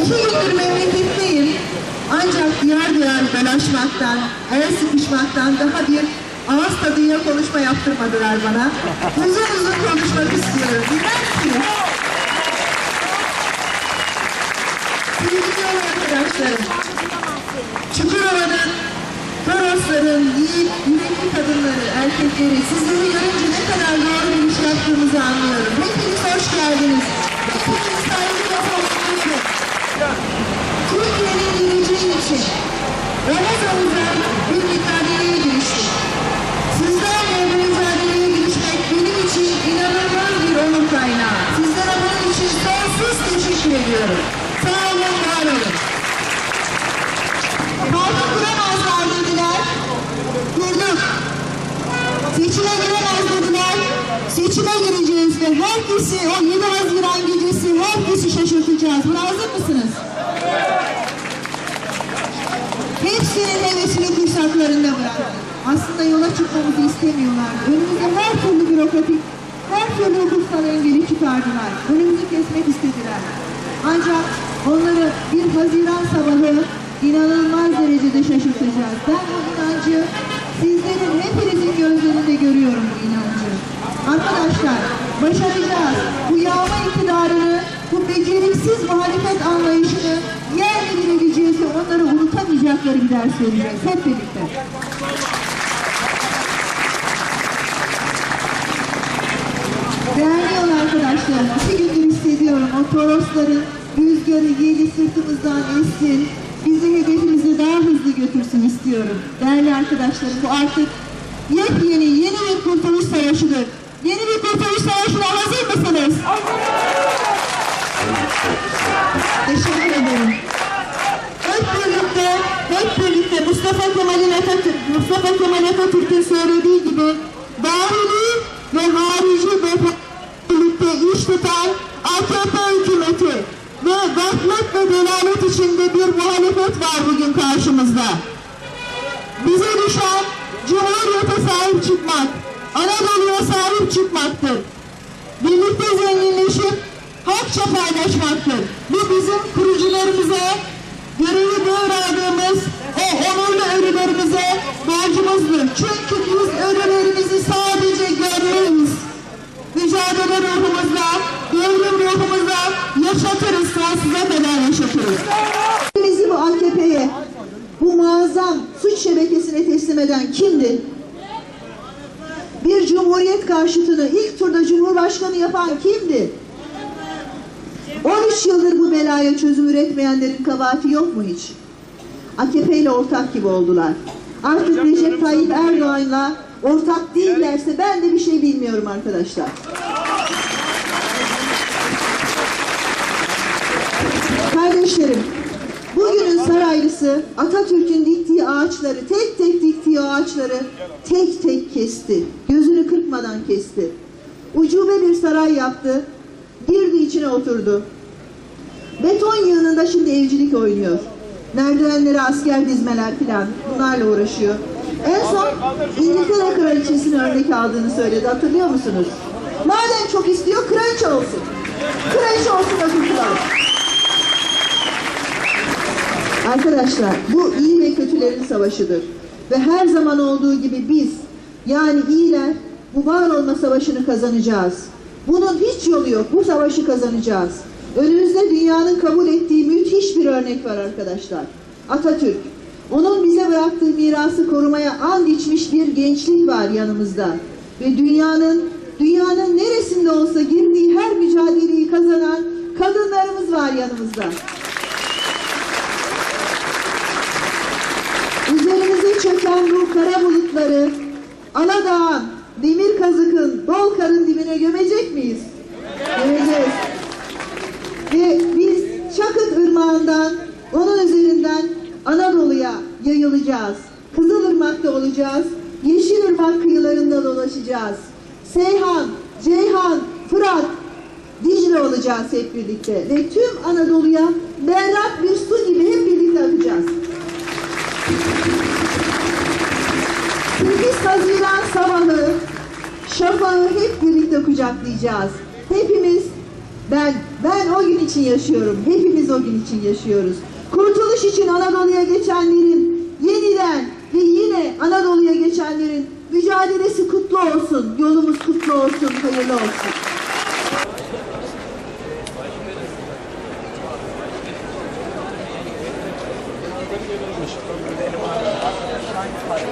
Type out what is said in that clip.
İki yıldır memleketteyim. Ancak diyar diyar dolaşmaktan, el sıkışmaktan daha bir ağız tadıyla konuşma yaptırmadılar bana. Uzun uzun konuşmak istiyorum. Dinler misiniz? Sevgili arkadaşlarım, Çukurova'nın, Torosların, yiğit, yürekli kadınları, erkekleri sizleri görünce ne kadar doğru bir iş yaptığımızı anlıyorum. Hepiniz hoş geldiniz. Hepiniz saygı ve hoşgörü. Türkiye'nin omuz omuza bir mücadeleye giriştik. Sizlerle bu mücadeleye girişmek benim için inanılmaz bir onur kaynağı. Sizlere bunun için sonsuz teşekkür ediyorum. Sağ olun, var olun. Kurduk. Seçime giremez. Seçime gireceğiz ve herkesi o 7 Haziran gecesi herkesi şaşırtacağız. Buna hazır mısınız? Hevesini kursaklarında bıraktık. Aslında yola çıkmamızı istemiyorlar. Önümüze her türlü bürokratik, her türlü hukuksal engeli çıkardılar. Önümüzü kesmek istediler. Ancak onları bir Haziran sabahı inanılmaz derecede şaşırtacağız. Ben bu inancı sizlerin hepinizin gözlerinde görüyorum bu inancı. Arkadaşlar başaracağız. Bu yağma iktidarını, bu beceriksiz muhalefet anlayışını yerle bir edeceğiz ve onları unutamayacakları bir ders vereceğiz hep birlikte. Değerli yol arkadaşlarım, iki gündür hissediyorum o torosların rüzgarı yedi sırtımızdan essin, bizi hedefimize daha hızlı götürsün istiyorum. Değerli arkadaşlarım, bu artık yepyeni, yeni bir kurtuluş savaşıdır. Yeni bir kurtuluş savaşına hazır mısınız? Teşekkür ederim. Hep birlikte, hep birlikte Mustafa Kemal'in Atatürk, Mustafa Kemal Atatürk'ün söylediği gibi dahili ve harici birlikte iş tutan AKP hükümeti ve gaflet ve delalet içinde bir muhalefet var bugün karşımızda. Bize düşen Cumhuriyete sahip çıkmak, Anadolu'ya sahip çıkmaktır. Birlikte zenginleşip hakça paylaşmaktır. Bu bizim kurucularımıza, görevi devraldığımız o borcumuzdur. Çünkü biz ölülerimizi sadece görmeyiz. Mücadele ruhumuzla, devrim ruhumuzla yaşatırız, sonsuza kadar yaşatırız. Bizi bu AKP'ye, bu muazzam suç şebekesine teslim eden kimdi? Bir cumhuriyet karşıtını ilk turda cumhurbaşkanı yapan kimdi? 13 yıldır bu belaya çözüm üretmeyenlerin kabahati yok mu hiç? AKP ile ortak gibi oldular. Artık Recep Tayyip Erdoğan'la ortak değillerse ben de bir şey bilmiyorum arkadaşlar. Kardeşlerim, bugünün saraylısı Atatürk'ün diktiği ağaçları, tek tek diktiği ağaçları tek tek kesti. Gözünü kırpmadan kesti. Ucube bir saray yaptı. Girdi içine oturdu. Beton yığınında şimdi evcilik oynuyor. Merdivenlere asker dizmeler filan bunlarla uğraşıyor. En son İngiltere kraliçesini örnek aldığını söyledi. Hatırlıyor musunuz? Madem çok istiyor kraliçe olsun. Kraliçe olsun kurtulalım. Arkadaşlar bu iyi ve kötülerin savaşıdır. Ve her zaman olduğu gibi biz yani iyiler bu var olma savaşını kazanacağız. Bunun hiç yolu yok. Bu savaşı kazanacağız. Önümüzde dünyanın kabul ettiği müthiş bir örnek var arkadaşlar. Atatürk. Onun bize bıraktığı mirası korumaya and içmiş bir gençlik var yanımızda. Ve dünyanın dünyanın neresinde olsa girdiği her mücadeleyi kazanan kadınlarımız var yanımızda. Üzerimize çöken bu kara bulutları Aladağ'ın, Demir Kazık'ın, Dolkar'ın dibine gömecek miyiz? Gömeceğiz. Ve biz Irmağı'ndan, onun üzerinden Anadolu'ya yayılacağız. Kızılırmak'ta olacağız. Yeşilırmak kıyılarında dolaşacağız. Seyhan, Ceyhan, Fırat, Dicle olacağız hep birlikte. Ve tüm Anadolu'ya berrak bir su gibi hep birlikte akacağız. 8 Haziran sabahı şafağı hep birlikte kucaklayacağız. Hepimiz Ben, ben o gün için yaşıyorum. Hepimiz o gün için yaşıyoruz. Kurtuluş için Anadolu'ya geçenlerin, yeniden ve yine Anadolu'ya geçenlerin mücadelesi kutlu olsun. Yolumuz kutlu olsun, hayırlı olsun.